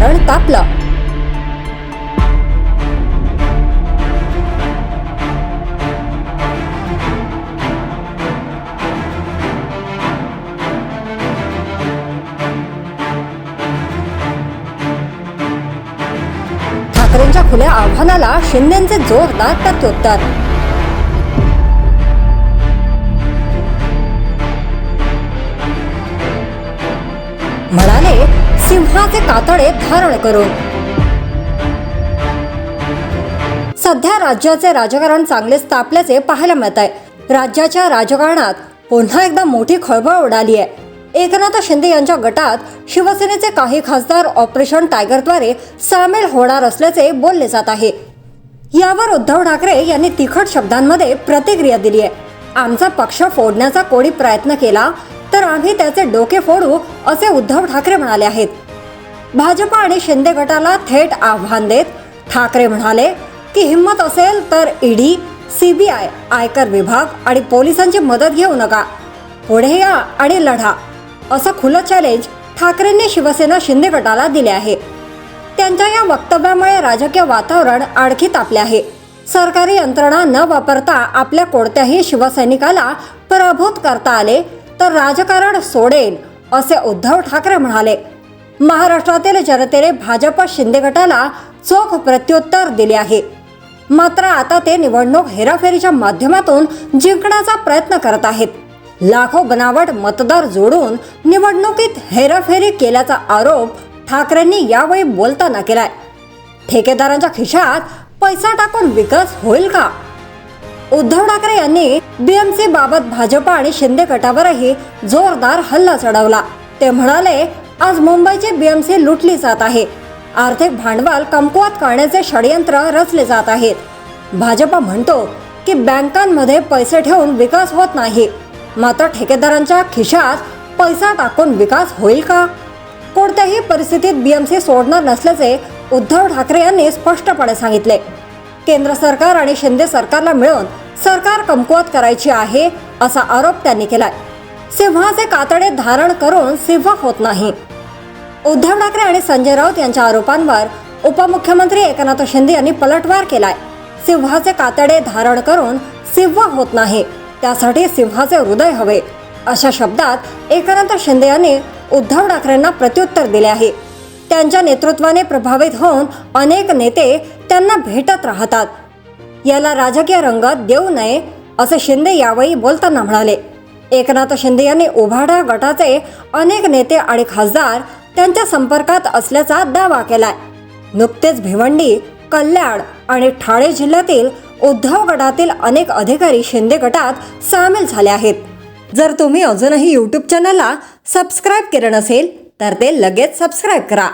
धारण तापलं. ठाकरेंच्या खुल्या आव्हानाला शिंदेचे जोरदार प्रत्युत्तर. म्हणाले सिंहाचे कातडे धारण करून. सध्या राज्याचे राजकारण चांगलेच तापल्याचे पाहायला मिळत आहे राज्याच्या राजकारणात पुन्हा एकदा मोठी खळबळ उडाली आहे. एकनाथ शिंदे यांच्या गटात शिवसेनेचे काही खासदार ऑपरेशन टायगरद्वारे सामील होणार असल्याचे बोलले जात आहे. यावर उद्धव ठाकरे यांनी तिखट शब्दांमध्ये प्रतिक्रिया दिली आहे. आमचा पक्ष फोडण्याचा कोणी प्रयत्न केला तर आम्ही त्याचे डोके फोडू असे उद्धव ठाकरे म्हणाले आहेत. भाजप आणि शिंदे गटाला थेट आव्हान देत ठाकरे म्हणाले की हिंमत असेल तर ईडी सीबीआय आयकर विभाग आणि पोलिसांची मदत घेऊ नका. पुढे या आणि लढा. असं खुलं चॅलेंज ठाकरेंनी शिवसेना शिंदे गटाला दिले आहे. त्यांच्या या वक्तव्यामुळे राजकीय वातावरण आणखी तापले आहे. सरकारी यंत्रणा न वापरता आपल्या कोणत्याही शिवसैनिकाला पराभूत करता आले तर राजकारण सोडेन असे उद्धव ठाकरे म्हणाले. महाराष्ट्रातील जनतेने भाजप शिंदे गटाला चोख प्रत्युत्तर दिले आहे. मात्र आता ते निवडणूक हेराफेरीच्या माध्यमातून जिंकण्याचा प्रयत्न करत आहेत. लाखो बनावट मतदार जोडून निवडणुकीत हेराफेरी केल्याचा आरोप ठाकरेंनी यावेळी बोलताना केलाय. ठेकेदारांच्या खिशात पैसा टाकून विकास होईल का? उद्धव ठाकरे यांनी बीएमसी बाबत भाजप आणि शिंदे गटावरही जोरदार हल्ला चढवला. ते म्हणाले आज मुंबईची बीएमसी लुटली जात आहे. आर्थिक भांडवल कमकुवत करण्याचे षडयंत्र रचले जात आहेत. भाजप म्हणतो की बँकांमध्ये पैसे ठेवून विकास होत नाही. मात्र ठेकेदारांच्या खिशात पैसा टाकून विकास होईल का? कोणत्याही परिस्थितीत बीएमसी सोडणार नसल्याचे उद्धव ठाकरे यांनी स्पष्टपणे सांगितले. केंद्र सरकार आणि शिंदे सरकारला मिळून सरकार कमकुवत करायची आहे असा आरोप त्यांनी केलाय. सिंहाचे कातडे धारण करून सिंह होत नाही. उद्धव ठाकरे आणि संजय राऊत यांच्या आरोपांवर उपमुख्यमंत्री एकनाथ शिंदे यांनी पलटवार केलाय. सिंहाचे कातडे धारण करून सिंह होत नाही. त्यासाठी सिंहाचे हृदय हवे. अशा शब्दात एकनाथ शिंदे यांनी उद्धव ठाकरेंना प्रत्युत्तर दिले आहे. त्यांच्या नेतृत्वाने प्रभावित होऊन अनेक नेते त्यांना भेटत राहतात. याला राजकीय रंग देऊ नये असे शिंदे यावेळी बोलताना म्हणाले. एकनाथ शिंदे यांनी उभाडा गटाचे अनेक नेते आणि खासदार त्यांच्या संपर्कात असल्याचा दावा केलाय. नुकतेच भिवंडी कल्याण आणि ठाणे जिल्ह्यातील उद्धव गटातील अनेक अधिकारी शिंदे गटात सामील झाले आहेत. जर तुम्ही अजूनही यूट्यूब चॅनलला सबस्क्राईब केलं नसेल तर ते लगेच सबस्क्राईब करा.